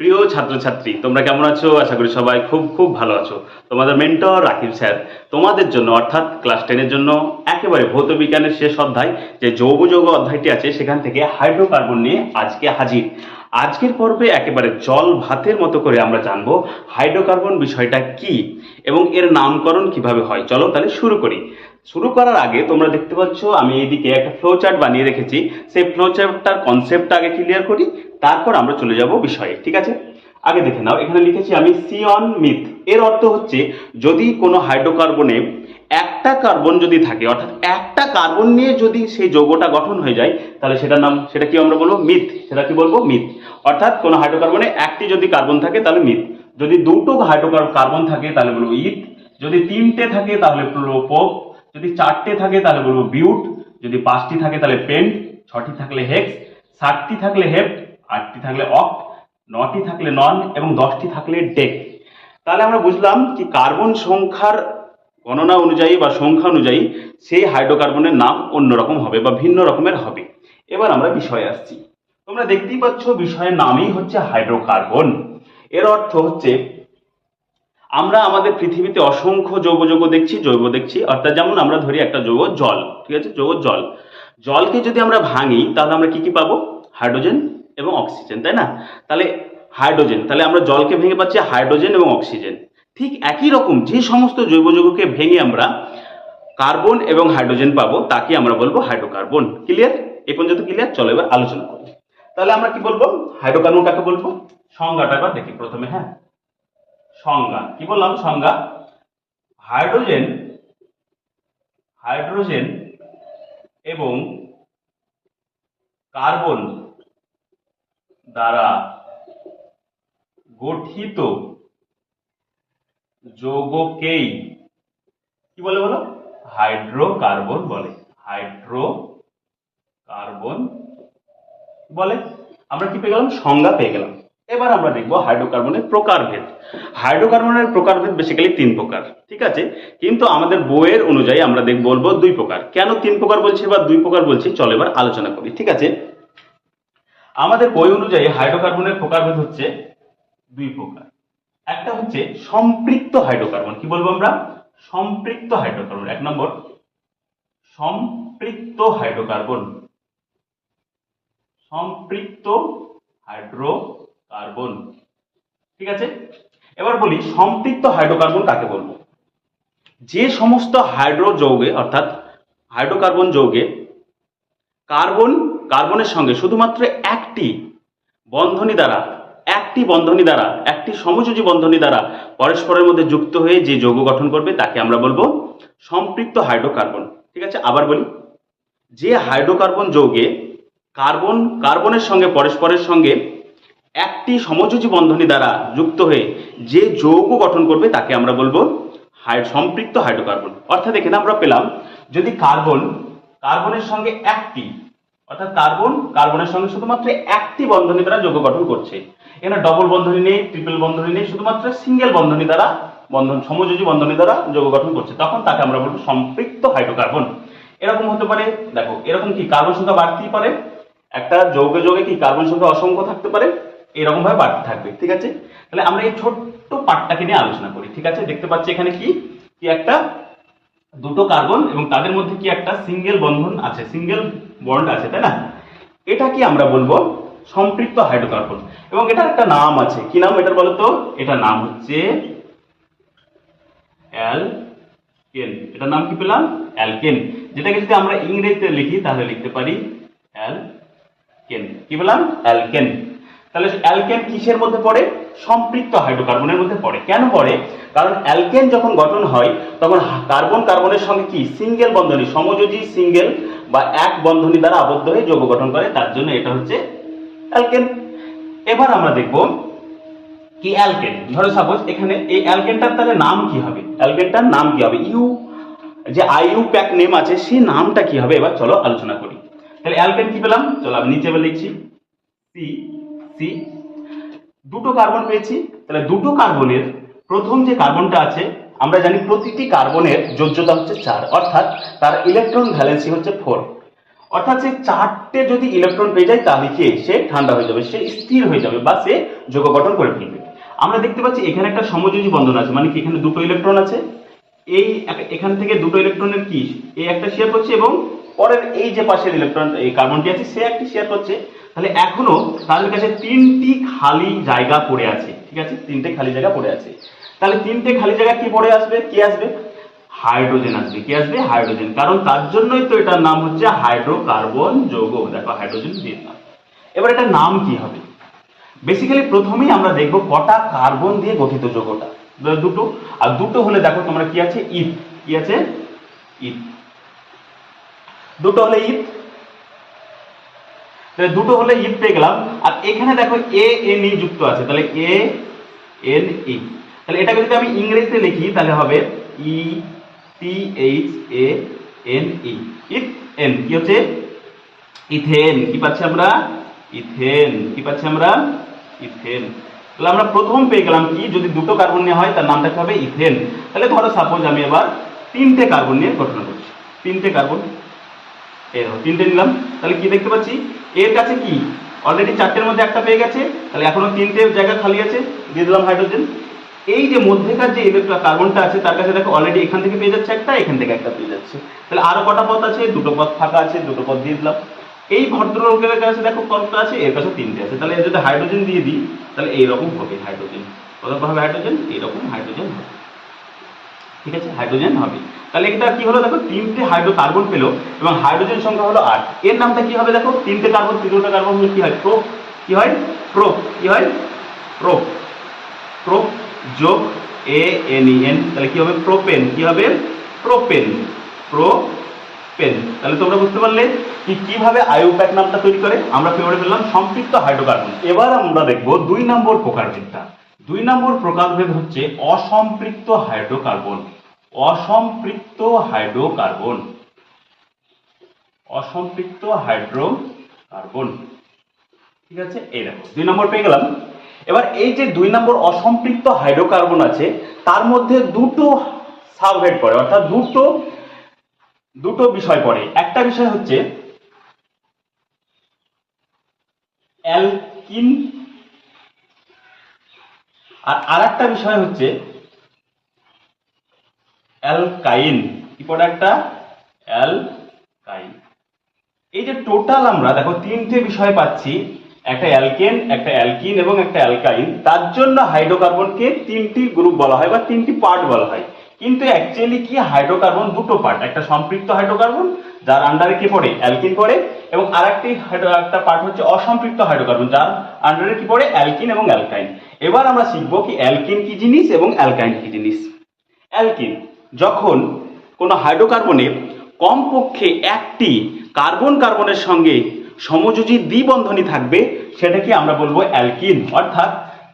প্রিয় ছাত্রছাত্রী, তোমরা কেমন আছো? আশা করি সবাই খুব খুব ভালো আছো। তোমাদের মেন্টর রাকিব স্যার, তোমাদের জন্য অর্থাৎ ক্লাস টেনের জন্য একেবারে ভৌত বিজ্ঞানের শেষ অধ্যায়, যে যৌগ যৌগ অধ্যায়টি আছে, সেখান থেকে হাইড্রোকার্বন নিয়ে আজকে হাজির। আজকের পর্বে একেবারে জল ভাতের মতো করে আমরা জানব হাইড্রোকার্বন বিষয়টা কি এবং এর নামকরণ কীভাবে হয়। চলো তাহলে শুরু করি। শুরু করার আগে তোমরা দেখতে পাচ্ছ, আমি এইদিকে একটা ফ্লো চার্ট বানিয়ে রেখেছি। সেই ফ্লো চার্টটার কনসেপ্টটা আগে ক্লিয়ার করি, তারপর আমরা চলে যাব বিষয়ে, ঠিক আছে? আগে দেখে নাও, এখানে লিখেছি আমি সিয়ন মিথ এর অর্থ হচ্ছে, যদি কোনো হাইড্রোকার্বনে একটা কার্বন যদি থাকে, অর্থাৎ একটা কার্বন নিয়ে যদি সেই যৌগটা গঠন হয়ে যায়, তাহলে সেটার নাম, সেটা কি আমরা বলব? মিথ সেটা কি বলব? মিথ অর্থাৎ কোনো হাইড্রোকার্বনে একটি যদি কার্বন থাকে, তাহলে মিথ যদি দুটো হাইড্রোকার কার্বন থাকে, তাহলে বলব ইথ যদি তিনটে থাকে, তাহলে বলব পোপ যদি চারটে থাকে তাহলে বলব বিউট, যদি পাঁচটি থাকে তাহলে পেন্ট, ছটি থাকলে হেক্স, সাতটি থাকলে হেপ্ট, আটটি থাকলে অক্ট, নটি থাকলে নন এবং দশটি থাকলে ডেক। তাহলে আমরা বুঝলাম কি কার্বন সংখ্যার গণনা অনুযায়ী বা সংখ্যা অনুযায়ী সেই হাইড্রোকার্বনের নাম অন্যরকম হবে বা ভিন্ন রকমের হবে। এবার আমরা বিষয়ে আসছি। তোমরা দেখতেই পাচ্ছ বিষয়ের নামই হচ্ছে হাইড্রোকার্বন। এর অর্থ হচ্ছে আমরা আমাদের পৃথিবীতে অসংখ্য যৌগ যৌগ দেখছি, জৈব দেখছি। অর্থাৎ যেমন আমরা ধরি একটা যৌগ জল, ঠিক আছে? যৌগ জল। জলকে যদি আমরা ভাঙি, তাহলে আমরা কি কি পাবো? হাইড্রোজেন এবং অক্সিজেন, তাই না? তাহলে হাইড্রোজেন, তাহলে আমরা জলকে ভেঙে পাচ্ছি হাইড্রোজেন এবং অক্সিজেন। ঠিক একই রকম যে সমস্ত জৈব যৌগকে ভেঙে আমরা কার্বন এবং হাইড্রোজেন পাবো, তাকে আমরা বলব হাইড্রোকার্বন। ক্লিয়ার? এ পর্যন্ত ক্লিয়ার? চলো এবার আলোচনা করি। তাহলে আমরা কি বলব? হাইড্রোকার্বন কাকে বলব? সংজ্ঞাটা এবার দেখি প্রথমে হ্যাঁ? সংজ্ঞা। কি বললাম? সংজ্ঞা? হাইড্রোজেন হাইড্রোজেন এবং কার্বন দ্বারা গঠিত যৌগকেই কি বলে বলো? হাইড্রোকার্বন বলে। হাইড্রো কার্বন বলে। আমরা কি পেয়ে গেলাম? সংজ্ঞা পেয়ে গেলাম। এবার আমরা দেখব হাইড্রোকার্বনের প্রকারভেদ। হাইড্রোকার্বনের প্রকারভেদ বেসিক্যালি তিন প্রকার, ঠিক আছে? কিন্তু আমাদের বইয়ের অনুযায়ী আমরা দেখ, বলব দুই প্রকার। কেন তিন প্রকার বলছি? বা দুই প্রকার বলছি, চলো এবার আলোচনা করি, ঠিক আছে? আমাদের বই অনুযায়ী হাইড্রোকার্বনের প্রকারভেদ হচ্ছে দুই প্রকার। একটা হচ্ছে সম্পৃক্ত হাইড্রোকার্বন। কি বলব আমরা? সম্পৃক্ত হাইড্রোকার্বন। এক নম্বর, সম্পৃক্ত হাইড্রোকার্বন। সম্পৃক্ত হাইড্রোকার্বন ঠিক আছে? এবার বলি সম্পৃক্ত হাইড্রোকার্বন কাকে বলব? যে সমস্ত হাইড্রো যৌগে অর্থাৎ হাইড্রোকার্বন যৌগে কার্বন কার্বনের সঙ্গে শুধুমাত্র একটি বন্ধনী দ্বারা, একটি বন্ধনী দ্বারা, একটি সমযোজী বন্ধনী দ্বারা পরস্পরের মধ্যে যুক্ত হয়ে যে যৌগ গঠন করবে তাকে আমরা বলব সম্পৃক্ত হাইড্রোকার্বন ঠিক আছে? আবার বলি, যে হাইড্রোকার্বন যৌগে কার্বন কার্বনের সঙ্গে পরস্পরের সঙ্গে একটি সমযোজী বন্ধনী দ্বারা যুক্ত হয়ে যে যৌগ গঠন করবে তাকে আমরা বলব হাই সম্পৃক্ত হাইড্রোকার্বন। অর্থাৎ এখানে আমরা পেলাম যদি কার্বন, কার্বনের সঙ্গে একটি, অর্থাৎ কার্বন, কার্বনের সঙ্গে শুধুমাত্র একটি বন্ধনী দ্বারা যৌগ গঠন করছে। এখানে ডবল বন্ধনী নেই ট্রিপল বন্ধনী নেই, শুধুমাত্র সিঙ্গেল বন্ধনী দ্বারা বন্ধন সমযোজী বন্ধনী দ্বারা যৌগ গঠন করছে। তখন তাকে আমরা বলব সম্পৃক্ত হাইড্রোকার্বন। এরকম হতে পারে, দেখো, এরকম কি? কার্বন সংখ্যা বাড়তেই পারে। একটা যৌগে যৌগে কি? কার্বন সংখ্যা অসংখ্য থাকতে পারে। এরকম ভাবে বাড়তে থাকবে, ঠিক আছে? তাহলে আমরা এই ছোট্ট পার্টটাকে নিয়ে আলোচনা করি, ঠিক আছে? দেখতে পাচ্ছি এখানে কি? কি একটা, দুটো কার্বন এবং তাদের মধ্যে কি একটা সিঙ্গেল বন্ধন আছে, সিঙ্গেল বন্ড আছে, তাই না? এটা কি আমরা বলব? সম্পৃক্ত হাইড্রোকার্বন। এবং এটার একটা নাম আছে। কি নাম এটার বলতো? এটার নাম হচ্ছে অ্যালকেন। এটার নাম কি পেলাম? অ্যালকেন। যেটাকে যদি আমরা ইংরেজিতে লিখি, তাহলে লিখতে পারি অ্যালকেন। কি পেলাম? অ্যালকেন। তাহলে অ্যালকেন কিসের মধ্যে পড়ে? সম্পৃক্ত হাইড্রোকার্বনের মধ্যে পড়ে। কেন পড়ে? কারণ অ্যালকেন যখন গঠন হয়, তখন কার্বন কার্বনের সঙ্গে কি? সিঙ্গেল বন্ধনী, সমযোজী সিঙ্গেল বা এক বন্ধনী দ্বারা আবদ্ধ হয়ে যৌগ গঠন করে। তার জন্য এটা হচ্ছে অ্যালকেন। এবার আমরা দেখব কি অ্যালকেন। ধরো সাপোজ এখানে এই অ্যালকেনটার তাহলে নাম কি হবে? অ্যালকেনটার নাম কি হবে? ইউ, যে আইইউ প্যাক নেম আছে, সেই নামটা কি হবে? এবার চলো আলোচনা করি। তাহলে অ্যালকেন কি পেলাম? চলো আমি নিচে লিখছি। সি সি দুটো কার্বন পেয়েছি। তাহলে দুটো কার্বনের প্রথম যে কার্বনটা আছে, আমরা জানি প্রতিটি কার্বনের যোজ্যতা হচ্ছে চার। অর্থাৎ তার ইলেকট্রন ভ্যালেন্সি হচ্ছে ফোর অর্থাৎ সে চারটে যদি ইলেকট্রন পেয়ে যায়, তাহলে কি সে ঠান্ডা হয়ে যাবে, সে স্থির হয়ে যাবে বা সে যোগ গঠন করে ফেলবে। আমরা দেখতে পাচ্ছি এখানে একটা সমযোজী বন্ধন আছে মানে কি এখানে দুটো ইলেকট্রন আছে। এই এখান থেকে দুটো ইলেকট্রনের কি? এই একটা শেয়ার করছে এবং পরের এই যে পাশের ইলেকট্রন এই কার্বনটি আছে, সে একটি শেয়ার করছে তাহলে এখনও তাদের কাছে তিনটি খালি জায়গা পড়ে আছে, ঠিক আছে? তিনটে খালি জায়গা পড়ে আছে। তাহলে তিনটে খালি জায়গা কি পড়ে আসবে? কি আসবে? হাইড্রোজেন আসবে। কি আসবে? হাইড্রোজেন। কারণ তার জন্যই তো এটার নাম হচ্ছে হাইড্রোকার্বন যৌগ, দেখো, হাইড্রোজেন দিয়ে দিলাম এবার এটার নাম কি হবে? বেসিক্যালি প্রথমেই আমরা দেখব কটা কার্বন দিয়ে গঠিত যৌগটা। দুটো। আর দুটো হলে দেখো তোমরা কি আছে? ইথ। কি আছে? ইথ। দুটো হলে ইথ তাহলে দুটো হলে ইথ পেয়ে গেলাম। আর এখানে দেখো এ এন ই যুক্ত আছে। তাহলে এ এন ই তাহলে এটাকে যদি আমি ইংরেজিতে লিখি, তাহলে হবে E T H A N E ethane কি হচ্ছে? ইথেন কি পাচ্ছি আমরা? ইথেন কি পাচ্ছি আমরা? ইথেন তাহলে আমরা প্রথম পেয়ে গেলাম কি? যদি দুটো কার্বন নিয়ে হয়, তার নামটা কি হবে ইথেন তাহলে ধরো সাপোজ আমি এবার তিনটে কার্বন নিয়ে গঠন করছি। তিনটে কার্বন দেখো, তিনটে নিলাম। তাহলে কি দেখতে পাচ্ছি? এর কাছে কি? অলরেডি চারটের মধ্যে একটা পেয়ে গেছে। তাহলে এখনও তিনটে জায়গা খালি আছে। দিয়ে দিলাম হাইড্রোজেন এই যে মধ্যেকার যে ইলেকট্রন কার্বনটা আছে, তার কাছে দেখো অলরেডি এখান থেকে পেয়ে যাচ্ছে একটা, এখান থেকে একটা পেয়ে যাচ্ছে। তাহলে আরও কটা পথ আছে? দুটো পথ ফাঁকা আছে, দুটো পথ দিয়ে দিলাম। এই ভদ্রলোকের কাছে দেখো কতটা আছে? এর কাছে তিনটে আছে। তাহলে যদি হাইড্রোজেন দিয়ে দিই, তাহলে এইরকম হবে হাইড্রোজেন কত হবে হাইড্রোজেন এইরকম হাইড্রোজেন হবে। ঠিক আছে? হাইড্রোজেন হবে। তাহলে এটা কি হলো? দেখো, তিনটে হাইড্রো কার্বন পেল এবং হাইড্রোজেন সংখ্যা হলো আট। এর নামটা কি হবে দেখো? তিনটে কার্বন তিনটা কার্বন হলে কি হয়? প্রো কি হয়? প্রো কি হয়? প্রো প্রো যোগ এ এন ই এন তাহলে কি হবে? প্রোপেন কি হবে? প্রোপেন প্রো পেন তাহলে তোমরা বুঝতে পারলে কি কীভাবে আইউপ্যাক নামটা তৈরি করে? আমরা ফেভারে পেলাম সম্পৃক্ত হাইড্রোকার্বন এবার আমরা দেখব দুই নম্বর প্রকারভেদটা। দুই নম্বর প্রকারভেদ হচ্ছে অসম্পৃক্ত হাইড্রোকার্বন। অসম্পৃক্ত হাইড্রোকার্বন। অসম্পৃক্ত হাইড্রোকার্বন। ঠিক আছে? এই দেখো, দুই নম্বর পেয়ে গেলাম। এবার এই যে দুই নম্বর অসম্পৃক্ত হাইড্রোকার্বন আছে, তার মধ্যে দুটো সাবহেড পড়ে, অর্থাৎ দুটো দুটো বিষয় পড়ে। একটা বিষয় হচ্ছে অ্যালকিন আর আরেকটা বিষয় হচ্ছে অ্যালকাইন। কি পড়ে একটা অ্যালকাইন। এই যে টোটাল আমরা, দেখো, তিনটে বিষয় পাচ্ছি। একটা অ্যালকেন, একটা অ্যালকিন এবং একটা অ্যালকাইন। তার জন্য হাইড্রোকার্বনকে তিনটি গ্রুপ বলা হয় বা তিনটি পার্ট বলা হয়। কিন্তু অ্যাকচুয়ালি কি হাইড্রোকার্বন দুটো পার্ট একটা সম্পৃক্ত হাইড্রোকার্বন যার আন্ডারে কি পড়ে? অ্যালকিন পড়ে। এবং আরেকটি একটা পার্ট হচ্ছে অসম্পৃক্ত হাইড্রোকার্বন, যার আন্ডারে কি পড়ে? অ্যালকিন এবং অ্যালকাইন। এবার আমরা শিখব কি অ্যালকিন কি জিনিস এবং অ্যালকাইন কি জিনিস। অ্যালকিন, যখন কোনো হাইড্রোকার্বনে কমপক্ষে একটি কার্বন কার্বনের সঙ্গে সমযোজী দ্বিবন্ধনী থাকবে, সেটাকে আমরা বলব অ্যালকিন। অর্থাৎ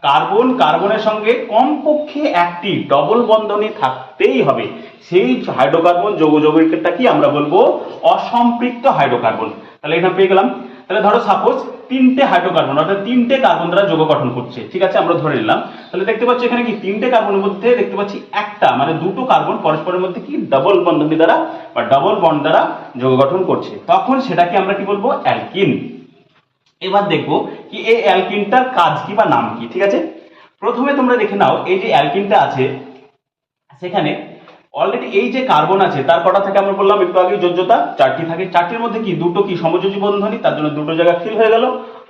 কার্বন কার্বনের সঙ্গে কমপক্ষে একটি ডবল বন্ধনী থাকতেই হবে। সেই হাইড্রোকার্বন যৌগ কি আমরা বলব? অসম্পৃক্ত হাইড্রোকার্বন। তাহলে এখানে পেয়ে গেলাম। তাহলে ধরো সাপোজ তিনটে হাইড্রোকার্বন অর্থাৎ তিনটে কার্বন দ্বারা যৌগ গঠন করছে। ঠিক আছে, আমরা ধরে নিলাম। তাহলে দেখতে পাচ্ছি এখানে কি তিনটে কার্বনের মধ্যে দেখতে পাচ্ছি একটা মানে দুটো কার্বন পরস্পরের মধ্যে কি ডাবল বন্ধনী দ্বারা বা ডাবল বন্ড দ্বারা যৌগ গঠন করছে। তখন সেটাকে আমরা কি বলব? অ্যালকিন। এবার দেখব কি এই অ্যালকিনটার কাজ কি বা নাম কি, ঠিক আছে? প্রথমে তোমরা দেখে নাও, এই যে অ্যালকিনটা আছে, সেখানে অলরেডি এই যে কার্বন আছে, তার কটা থেকে আমরা বললাম একটু আগে যোজ্যতা চারটি থাকে। চারটির মধ্যে কি দুটো কি সমযোজী বন্ধনী তার জন্য দুটো জায়গা ফিল হয়ে গেল।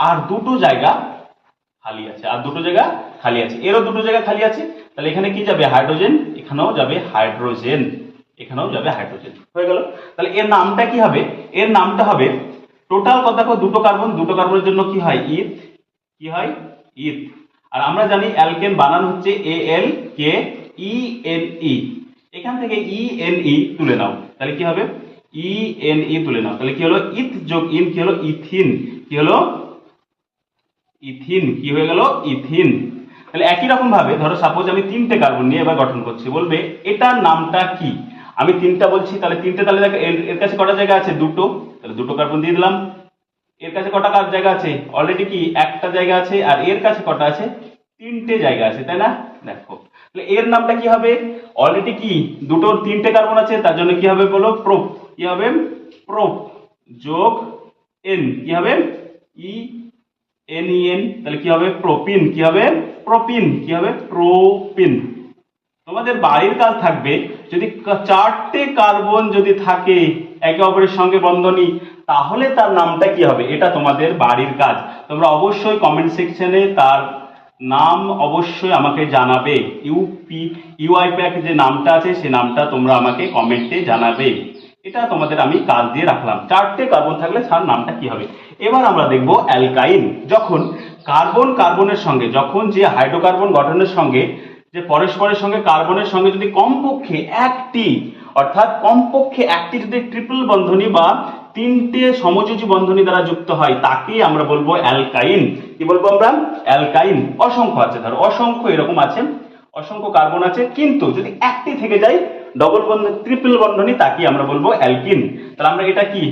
আর দুটো জায়গা খালি আছে। আর দুটো জায়গা খালি আছে। এরও দুটো জায়গা খালি আছে। তাহলে এখানে কি যাবে? হাইড্রোজেন, এখানেও যাবে হাইড্রোজেন, এখানেও যাবে হাইড্রোজেন। হয়ে গেল। তাহলে এর নামটা কি হবে? এর নামটা হবে টোটাল কত দেখো দুটো কার্বন দুটো কার্বনের জন্য কি হয়? ইথ কি হয়? ইথ আর আমরা জানি অ্যালকেন বানান হচ্ছে এ এল কে ই এন ই এখান থেকে ই এন ই তুলে নাও। তাহলে কি হবে? ই এন ই তুলে নাও। তাহলে কি হলো? ইথ যোগ ইন কি হলো? ইথিন কি হলো? ইথিন কি হয়ে গেল? ইথিন তাহলে একই রকম ভাবে, ধরো সাপোজ আমি তিনটে কার্বন নিয়ে এবার গঠন করছি, বলবে এটার নামটা কি? আমি তিনটা বলছি, তাহলে তিনটে, তাহলে এর কাছে কটা জায়গা আছে? দুটো। তাহলে দুটো কার্বন দিয়ে দিলাম। এর কাছে কটা কার জায়গা আছে? অলরেডি কি? একটা জায়গা আছে। আর এর কাছে কটা আছে? তিনটে জায়গা আছে, তাই না? দেখো, তাহলে এর নামটা কি হবে? অলরেডি কি? দুটো, তিনটে কার্বন আছে, তার জন্য কি হবে বলো? প্রোপ কি হবে? প্রোপ যোগ এন কি হবে? ই এন ই এন তাহলে কি হবে? প্রোপিন কি হবে? প্রোপিন কি হবে? প্রোপিন তোমাদের বাড়ির কাজ থাকবে, যদি চারটে কার্বন যদি থাকে একে অপরের সঙ্গে বন্ধনী, তাহলে তার নামটা কি হবে? এটা তোমাদের বাড়ির কাজ। তোমরা অবশ্যই কমেন্ট সেকশনে তার নাম অবশ্যই আমাকে জানাবে। ইউপি ইউআই প্যাক যে নামটা আছে সেই নামটা তোমরা আমাকে কমেন্টে জানাবে। এটা তোমাদের আমি কাজ দিয়ে রাখলাম। চারটে কার্বন থাকলে তার নামটা কি হবে? এবার আমরা দেখব অ্যালকাইন যখন কার্বন কার্বনের সঙ্গে, যখন যে হাইড্রোকার্বন গঠনের সঙ্গে, যে পরস্পরের সঙ্গে কার্বনের সঙ্গে যদি কমপক্ষে একটি, অর্থাৎ কমপক্ষে একটি যদি ট্রিপল বন্ধনী বা তিনটে সমযোজী বন্ধনী দ্বারা যুক্ত হয়, তাকেই আমরা বলব অ্যালকাইন। কি বলব আমরা? অ্যালকাইন। অসংখ্য আছে ধরো, অসংখ্য এরকম আছে, অসংখ্য কার্বন আছে, কিন্তু যদি একটি থেকে যায় ডবল বন্ধন ট্রিপল বন্ধনী তাকে আমরা বলব অ্যালকিন। তাহলে আমরা এটা কি?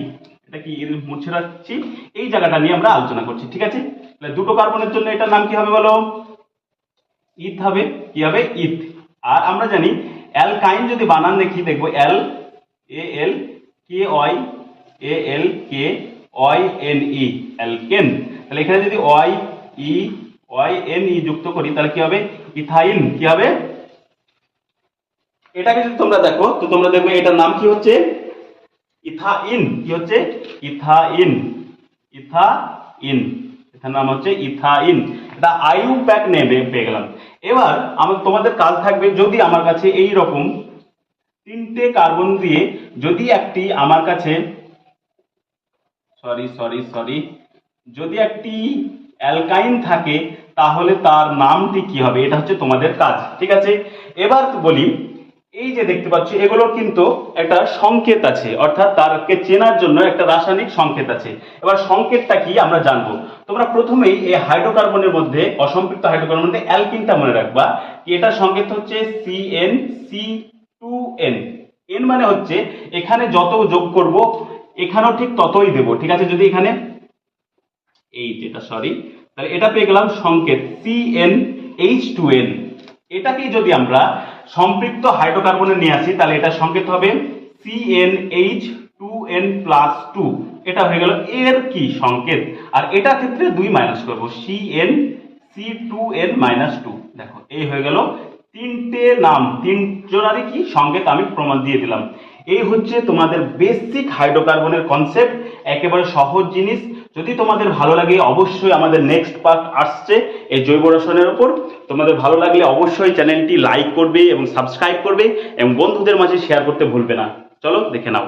এটা কি মুছে রাখছি? এই জায়গাটা নিয়ে আমরা আলোচনা করছি, ঠিক আছে? তাহলে দুটো কার্বনের জন্য এটার নাম কি হবে বলো? ইথ হবে, কি হবে? ইথ। আর আমরা জানি অ্যালকাইন যদি বানান দেখি, দেখব L A L, K Y A L K Y N E alkane তাহলে এখানে যদি Y E Y N E যুক্ত করি, তাহলে কি হবে? ইথাইন কি হবে? এটাকে যদি তোমরা দেখো, তো তোমরা দেখবে এটার নাম কি হচ্ছে? ইথাইন কি হচ্ছে? ইথাইন ইথাইন এটার নাম হচ্ছে ইথাইন এটা আয়ু প্যাক নেবে পেয়ে গেলাম। এবার আমার তোমাদের কাজ থাকবে যদি আমার কাছে এই রকম তিনটে কার্বন দিয়ে যদি একটি আমার কাছে সরি সরি সরি যদি একটি অ্যালকাইন থাকে, তাহলে তার নামটি কি হবে? এটা হচ্ছে তোমাদের কাজ, ঠিক আছে? এবার বলি, এই যে দেখতে পাচ্ছ, এগুলোর কিন্তু একটা সংকেত আছে, অর্থাৎ তারকে চেনার জন্য একটা রাসায়নিক সংকেত আছে। এবার সংকেতটা কি আমরা জানব? তোমরা প্রথমেই এই হাইড্রোকার্বনের মধ্যে, অসম্পৃক্ত হাইড্রোকার্বনের মধ্যে অ্যালকিনটা মনে রাখবা এটা সংকেত হচ্ছে C N C two N N মানে হচ্ছে, এখানে যত যোগ করব এখানেও ঠিক ততই দেব, ঠিক আছে? যদি এখানে এই যেটা সরি তাহলে এটা পেয়ে গেলাম সংকেত C N H two N এটাকেই যদি আমরা সম্পৃক্ত হাইড্রোকার্বনে নিয়ে আসি, তাহলে এটা সংকেত হবে C N H two N plus two এটা হয়ে গেল এর কি সংকেত? আর এটা ক্ষেত্রে দুই মাইনাস করব C N C two N minus two দেখো, এই হয়ে গেল তিনটে নাম, তিনজনারই কি সংকেত আমি প্রমাণ দিয়ে দিলাম। এই হচ্ছে তোমাদের বেসিক হাইড্রোকার্বনের কনসেপ্ট একেবারে সহজ জিনিস। যদি তোমাদের ভালো লাগে, অবশ্যই আমাদের নেক্সট পার্ট আসছে এই জৈব রসনের ওপর তোমাদের ভালো লাগলে অবশ্যই চ্যানেলটি লাইক করবে এবং সাবস্ক্রাইব করবে এবং বন্ধুদের মাঝে শেয়ার করতে ভুলবে না। চলো দেখে নাও।